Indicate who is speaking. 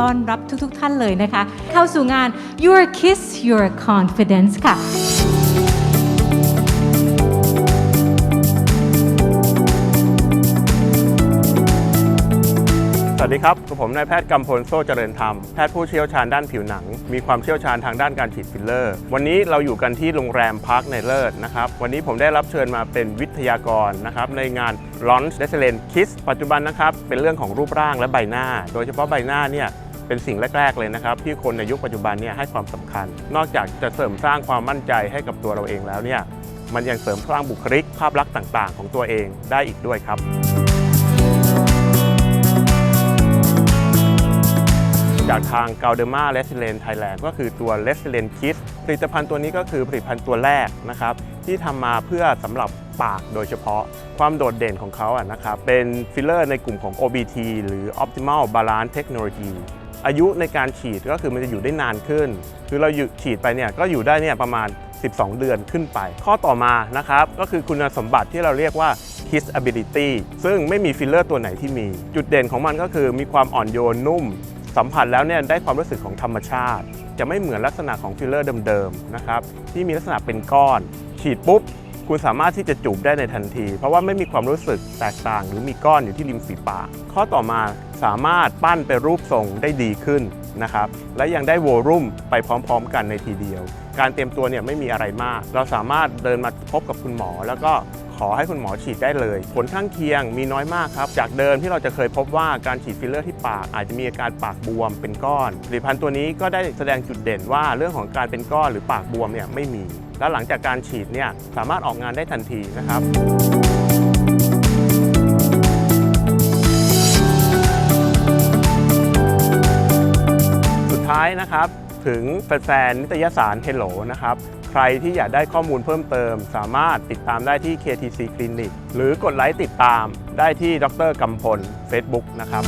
Speaker 1: ต้อนรับทุกๆท่านเลยนะคะ เข้าสู่งาน Your Kiss Your Confidence ค่ะ
Speaker 2: สวัสดีครับกับผมนายแพทย์กำพลโซ่เจริญธรรม แพทย์ผู้เชี่ยวชาญด้านผิวหนัง มีความเชี่ยวชาญทางด้านการฉีดฟิลเลอร์ วันนี้เราอยู่กันที่โรงแรมพาร์คในเลิศนะครับ วันนี้ผมได้รับเชิญมาเป็นวิทยากรนะครับในงาน Launch d e s i l e n Kiss ปัจจุบันนะครับเป็นเรื่องของรูปร่างและใบหน้า โดยเฉพาะใบหน้าเนี่ย เป็นสิ่งแรก ๆ เลยนะครับ ที่คนในยุคปัจจุบันเนี่ยให้ความสำคัญ นอกจากจะเสริมสร้างความมั่นใจให้กับตัวเราเองแล้วเนี่ยมันยังเสริมสร้างบุคลิกภาพลักษณ์ต่าง ๆ ของตัวเองได้อีกด้วยครับจากทาง g a u d e m a r e s i l e n Thailand ก็คือตัว r e s i l e n Kiss ผลิตภัณฑ์ตัวนี้ก็คือผลิตภัณฑ์ตัวแรกนะครับ ที่ทำมาเพื่อสำหรับปากโดยเฉพาะความโดดเด่นของเขาอะนะครับ เป็นฟิลเลอร์ในกลุ่มของ OBT หรือ Optimal Balance Technology อายุในการฉีดก็คือมันจะอยู่ได้นานขึ้น คือเราอยู่ฉีดไปเนี่ยก็อยู่ได้เนี่ยประมาณ 12 เดือนขึ้นไป ข้อต่อมานะครับก็คือคุณสมบัติที่เราเรียกว่า Kiss Ability ซึ่งไม่มีฟิลเลอร์ตัวไหนที่มี จุดเด่นของมันก็คือมีความอ่อนโยนนุ่ม สัมผัสแล้วเนี่ยได้ความรู้สึกของธรรมชาติ จะไม่เหมือนลักษณะของฟิลเลอร์เดิมๆนะครับที่มีลักษณะเป็นก้อน ฉีดปุ๊บคุณสามารถที่จะจูบได้ในทันที เพราะว่าไม่มีความรู้สึกแตกต่าง หรือมีก้อนอยู่ที่ริมฝีปาก ข้อต่อมาสามารถปั้นเป็นรูปทรงได้ดีขึ้นนะครับและยังได้โวลุ่มไปพร้อม ๆ กันในทีเดียว การเตรียมตัวเนี่ยไม่มีอะไรมาก เราสามารถเดินมาพบกับคุณหมอ แล้วก็ขอให้คุณหมอฉีดได้เลย ผลข้างเคียงมีน้อยมากครับ จากเดิมที่เราจะเคยพบว่าการฉีดฟิลเลอร์ที่ปากอาจจะมีอาการปากบวมเป็นก้อนผลิตภัณฑ์ตัวนี้ก็ได้แสดงจุดเด่นว่าเรื่องของการเป็นก้อนหรือปากบวมเนี่ยไม่มี แล้วหลังจากการฉีดเนี่ยสามารถออกงานได้ทันทีนะครับายนะครับ ถึงแฟนๆนิตยสาร Hello นะครับ ใครที่อยากได้ข้อมูลเพิ่มเติม สามารถติดตามได้ที่ KTC Clinic หรือกดไลค์ติดตามได้ที่ดรกำพล Facebook นะครับ